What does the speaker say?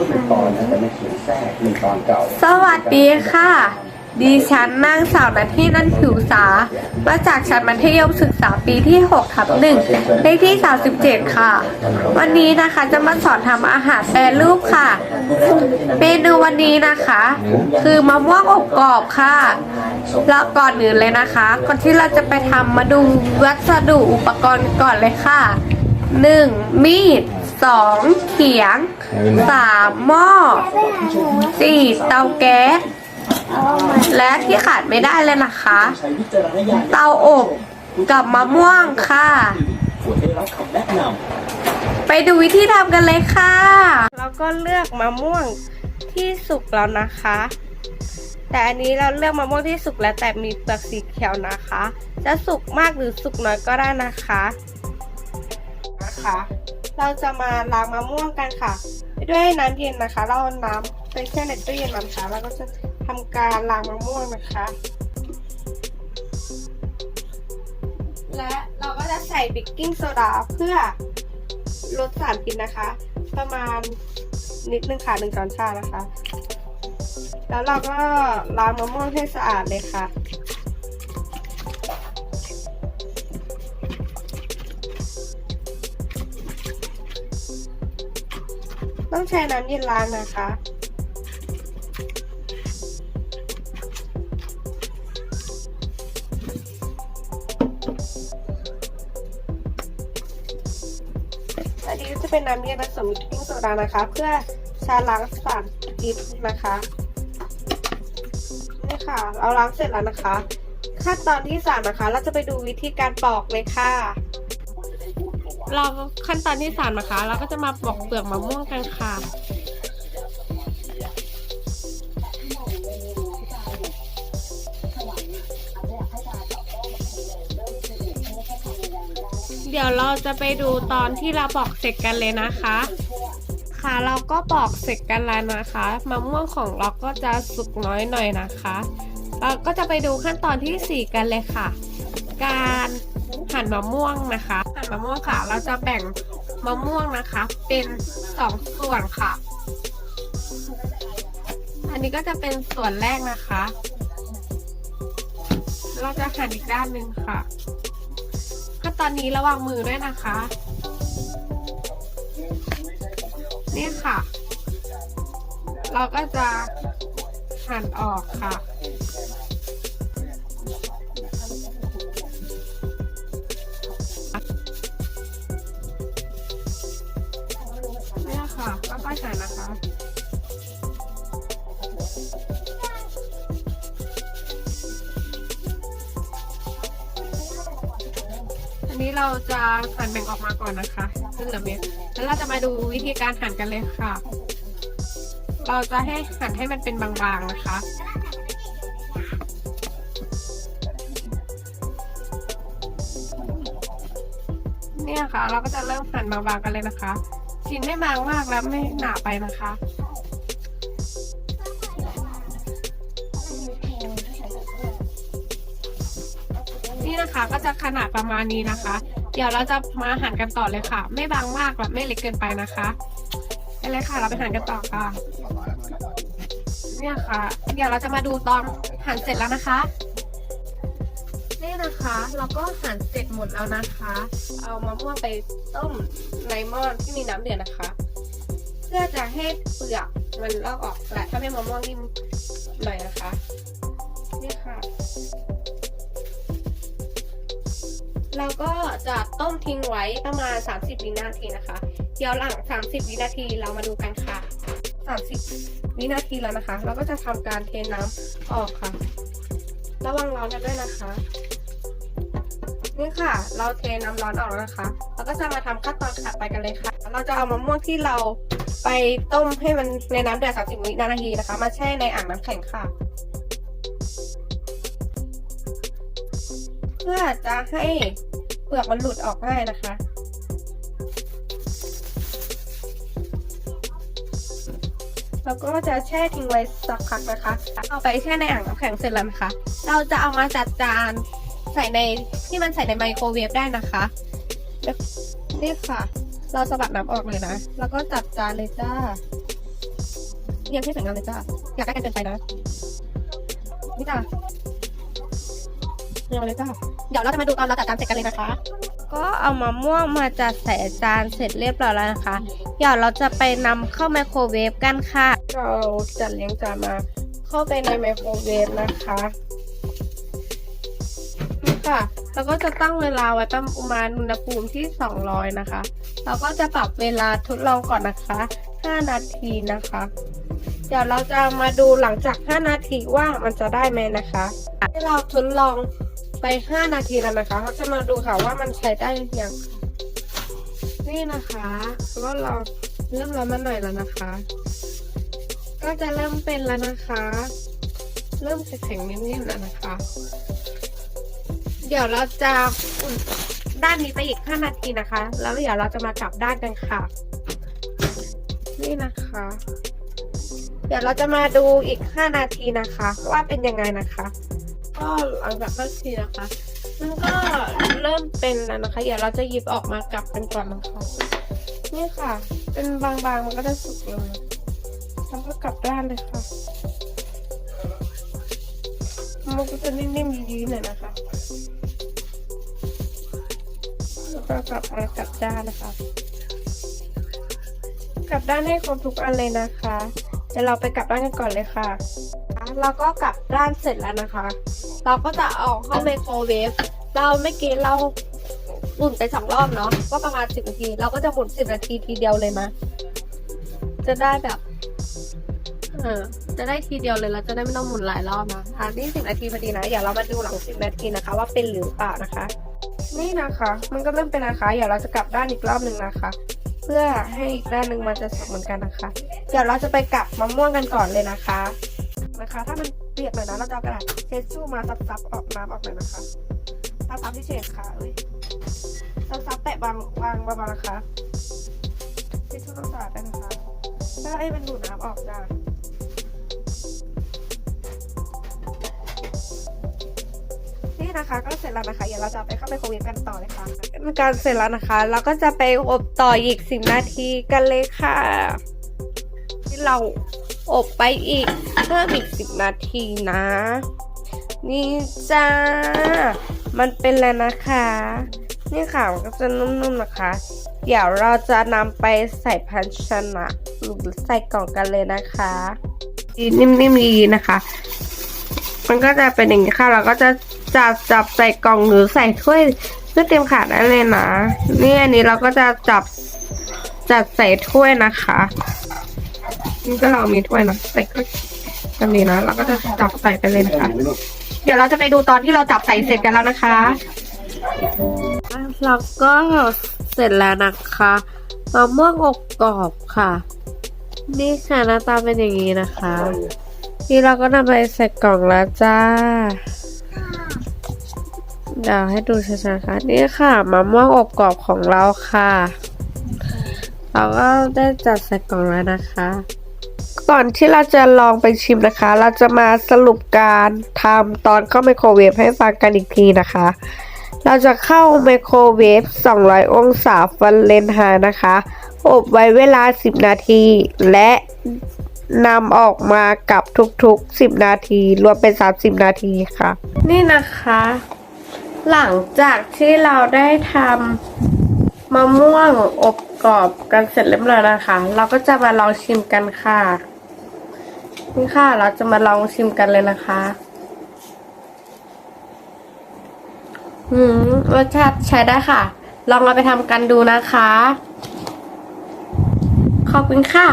ก็เป็นตอนนะแต่ไม่เขียนแทรกเป็นตอนเก่า สวัสดีค่ะ ดิฉันนางสาวนัทที่นันผิวสา มาจากชั้นมัธยมศึกษาปีที่6ทับหนึ่งเลขที่ 37 ค่ะ วันนี้นะคะจะมาสอนทำอาหารแปรรูปค่ะ เมนูวันนี้นะคะ คือมะม่วงอบกรอบค่ะแล้วก่อนอื่นเลยนะคะ ก่อนที่เราจะไปทำมาดูวัสดุอุปกรณ์ก่อนเลยค่ะ 1. มีด 2. เขียง 3. หม้อ 4. เตาแก๊สและที่ขาดไม่ได้เลยนะคะ เตาอบกับมะม่วงค่ะ ไปดูวิธีทำกันเลยค่ะ แล้วก็เลือกมะม่วงที่สุกแล้วนะคะ แต่อันนี้เราเลือกมะม่วงที่สุกแล้วแต่มีเปลือกสีเขียวนะคะ จะสุกมากหรือสุกน้อยก็ได้นะคะนะคะ เราจะมาล้างมะม่วงกันค่ะ ด้วยน้ำเย็นนะคะ เราเอาน้ำไปแช่ในตู้เย็นนะคะแล้วก็จะทำการล้างมะม่วงนะคะ และเราก็จะใส่เบกกิ้งโซดาเพื่อลดสารพิษนะคะ ประมาณนิดนึงค่ะหนึ่งช้อนชานะคะ แล้วเราก็ล้างมะม่วงให้สะอาดเลยค่ะ ต้องใช้น้ำเย็นล้างนะคะ อันนี้จะเป็นน้ำเย็นผสมวิตามินโซดานะคะ เพื่อชาล้างสารพิษนะคะนี่ค่ะ เราล้างเสร็จแล้วนะคะ ขั้นตอนที่สามนะคะ เราจะไปดูวิธีการปอกเลยค่ะ เราขั้นตอนที่สามนะคะ เราก็จะมาปอกเปลือกมะม่วงกันค่ะเดี๋ยวเราจะไปดูตอนที่เราปอกเสร็จกันเลยนะคะ ค่ะเราก็ปอกเสร็จกันแล้วนะคะมะม่วงของเราก็จะสุกน้อยหน่อยนะคะ เราก็จะไปดูขั้นตอนที่ 4 กันเลยค่ะ การหั่นมะม่วงนะคะะม่วงค่ะ เราจะแบ่งมะม่วงนะคะ เป็นสองส่วนค่ะ อันนี้ก็จะเป็นส่วนแรกนะคะ เราจะหั่นอีกด้านหนึ่งค่ะขั้นตอนนี้ระวังมือด้วยนะคะ นี่ค่ะ เราก็จะหั่นออกค่ะ เราจะหั่นแบ่งออกมาก่อนนะคะซึ่งเหลือเม็ดแล้วเราจะมาดูวิธีการหั่นกันเลยค่ะ เราจะให้หั่นให้มันเป็นบางๆนะคะเนี่ยค่ะ เราก็จะเริ่มหั่นบางๆกันเลยนะคะ ชิ้นไม่บางมากแล้วไม่หนาไปนะคะ นี่นะคะ ก็จะขนาดประมาณนี้นะคะ เดี๋ยวเราจะมาหั่นกันต่อเลยค่ะ ไม่บางมากและไม่เล็กเกินไปนะคะไปเลยค่ะ เราไปหั่นกันต่อค่ะ เนี่ยค่ะ เดี๋ยวเราจะมาดูตอนหั่นเสร็จแล้วนะคะนี่นะคะเราก็หั่นเสร็จหมดแล้วนะคะ เอามะม่วงไปต้มในหม้อที่มีน้ำเดือดนะคะ เพื่อจะให้เปลือกมันลอกออกและทำให้มะม่วงนิ่ม เราก็จะต้มทิ้งไว้ประมาณ 30 วินาทีนะคะ เดี๋ยวหลัง 30 วินาทีเรามาดูกันค่ะ 30 วินาทีแล้วนะคะ เราก็จะทำการเทน้ำออกค่ะ ระวังร้อนกันด้วยนะคะ นี่ค่ะ เราเทน้ำร้อนออกแล้วนะคะ เราก็จะมาทำขั้นตอนถัดไปกันเลยค่ะ เราจะเอามะม่วงที่เราไปต้มให้มันในน้ำเดือด 30 วินาทีนะคะ มาแช่ในอ่างน้ำแข็งค่ะ พื่อจะให้เปลือกมันหลุดออกง่ายนะคะ แล้วก็จะแช่ทิ้งไว้สักพักนะคะ เอาไปแช่ในอ่างน้ำแข็งเสร็จแล้วนะคะ เราจะเอามาจัดจานใส่ในที่มันใส่ในไมโครเวฟได้นะคะนี่ค่ะ เราสะบัดน้ำออกเลยนะ แล้วก็จัดจานเลยจ้าเรียงให้สวยงามเลยจ้าอยากได้กันเกินไปนะนี่จ้าเรียงเลยจ้า เดี๋ยวเราจะมาดูตอนเราจัดจานเสร็จกันเลยนะคะ ก็เอามะม่วงมาจัดใส่จานเสร็จเรียบร้อยแล้วนะคะ เดี๋ยวเราจะไปนำเข้าไมโครเวฟกันค่ะ เราจัดเลี้ยงจานมา เข้าไปในไมโครเวฟนะคะนี่ค่ะ แล้วก็จะตั้งเวลาไว้ประมาณอุณหภูมิที่ 200 นะคะ เราก็จะปรับเวลาทดลองก่อนนะคะ 5 นาทีนะคะ เดี๋ยวเราจะมาดูหลังจาก 5 นาทีว่ามันจะได้ไหมนะคะที่เราทดลอง ไป 5 นาทีแล้วนะคะเราจะมาดูค่ะว่ามันใช้ได้อยังนี่นะคะก็เราเริ่มร้อนมาหน่อยแล้วนะคะ ก็จะเริ่มเป็นแล้วนะคะ เริ่มแข็งๆนิ่มๆแล้วนะคะ เดี๋ยวเราจะอุ่นด้านนี้ไปอีก 5 นาทีนะคะ แล้วเดี๋ยวเราจะมากลับด้านกันค่ะ นี่นะคะ เดี๋ยวเราจะมาดูอีก 5 นาทีนะคะ ว่าเป็นยังไงนะคะ ก็หลังจาก5นาทีนะคะมันก็เริ่มเป็นแล้วนะคะ เดี๋ยวเราจะหยิบออกมากลับกันก่อนนะคะนี่ค่ะ เป็นบางๆมันก็จะสุกลงแล้วก็กลับด้านเลยค่ะมันก็จะนิ่มๆยืดๆหน่อยนะคะแล้วก็กลับมากลับด้านนะคะกลับด้านให้ครบทุกอันเลยนะคะเดี๋ยวเราไปกลับด้านกันก่อนเลยค่ะ เราก็กลับด้านเสร็จแล้วนะคะ เราก็จะเอาเข้าไมโครเวฟเราไม่กี้เราหมุนไปสองรอบเนาะก็ประมาณสิบนาทีเราก็จะหมุนสิบนาทีทีเดียวเลยมาจะได้แบบเออจะได้ทีเดียวเลยแล้วจะได้ไม่ต้องหมุนหลายรอบนะอะนี่สิบนาทีพอดีนะเดี๋ยวเรามาดูหลังสิบนาทีนะคะ ว่าเป็นหรือเปล่านะคะ นี่นะคะ มันก็เริ่มเป็นนะคะเดี๋ยวเราจะกลับด้านอีกรอบหนึ่งนะคะ เพื่อให้อีกด้านหนึ่งมันจะสุกเหมือนกันนะคะ เดี๋ยวเราจะไปกลับมะม่วงกันก่อนเลยนะคะนะคะ ถ้ามัน เปียกหน่อยนะเราจะเอากระดาษเช็ดชู่มาซับๆออกน้ำออกหน่อยนะคะซับๆที่เฉดค่ะเอ้ยซับๆแตะบางวางเบาๆนะคะเช็ดชู่ต้องสะอาดด้วยนะคะถ้าให้มันดูดน้ำออกจ้านี่นะคะก็เสร็จแล้วนะคะเดี๋ยวเราจะไปเข้าไมโครเวฟกันต่อเลยค่ะการเสร็จแล้วนะคะเราก็จะไปอบต่ออีกสิบนาทีกันเลยค่ะ ที่เราอบไปอีก เพิ่มอีกสิบนาทีนะ นี่จ้า มันเป็นแล้วนะคะ นี่ค่ะมันก็จะนุ่มๆนะคะ เดี๋ยวเราจะนำไปใส่ภาชนะหรือใส่กล่องกันเลยนะคะดีนิ่มๆดีๆนะคะ มันก็จะเป็นอย่างนี้ค่ะ เราก็จะจับจับใส่กล่องหรือใส่ถ้วยเพื่อเตรียมขาดได้เลยนะ นี่อันนี้เราก็จะจับจัดใส่ถ้วยนะคะ นี่ก็เรามีถ้วยนะใส่ถ้ วยกันนี้นะเราก็จะจับใส่ไปเลยนะคะ เดี๋ยวเราจะไปดูตอนที่เราจับใส่เสร็จกันแล้วนะคะเราก็เสร็จแล้วนะคะมะม่วงอบกรอบค่ะ นี่ค่ะหน้าตาเป็นอย่างนี้นะคะ นี่เราก็นำไปใส่กล่องแล้วจ้าเดี๋ยวให้ดูชัดๆค่ะนี่ค่ะมะม่วงอบกรอบของเราค่ะ เราก็ได้จัดใส่กล่องแล้วนะคะ ก่อนที่เราจะลองไปชิมนะคะ เราจะมาสรุปการทำตอนเข้าไมโครเวฟให้ฟังกันอีกทีนะคะ เราจะเข้าไมโครเวฟ 200 องศาฟาเรนไฮต์นะคะ อบไว้เวลา 10 นาที และนำออกมากับทุกๆ 10 นาที รวมเป็น 30 นาทีค่ะ นี่นะคะ หลังจากที่เราได้ทำมะม่วงอบกรอบกันเสร็จเรียบร้อยนะคะ เราก็จะมาลองชิมกันค่ะ นี่ค่ะ เราจะมาลองชิมกันเลยนะคะ อืมรสชาติใช้ได้ค่ะ ลองเอาไปทำกันดูนะคะ ขอบคุณค่ะ